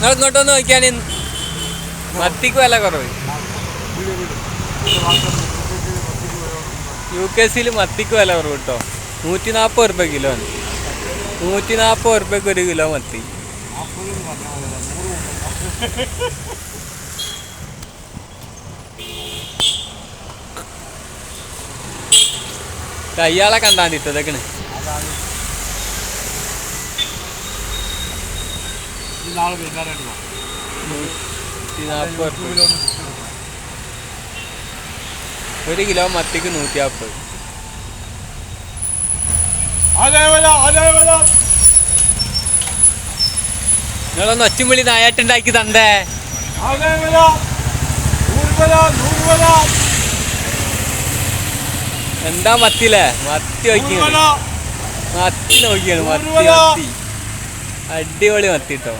നിങ്ങൾ ഇങ്ങോട്ടൊന്ന് മത്തിക്കും മത്തിക്ക് വില കുറവ്. യു കെ സിയിൽ മത്തിക്ക് വില കുറവ് കേട്ടോ. നൂറ്റി നാൽപ്പത് റുപ്യ കിലോ ആണ്. നൂറ്റി നാൽപ്പത് റുപ്യക്ക് ഒരു കിലോ മത്തി. കയ്യാളെ കണ്ടാൻ ഇട്ടതൊക്കെയാണ് ഒരു കിലോ മത്തിക്ക് നൂറ്റി നാൽപ്പത് വില നിങ്ങളൊന്ന് ഒറ്റമുള്ളി നായാട്ടുണ്ടാക്കി തണ്ടേ നൂറ് വില എന്താ മത്തിയില്ലേ മത്തി നോക്കിയാണ് മത്തി നോക്കിയാണ് മത്തി മത്തി. അടിപൊളി മത്തി കേട്ടോ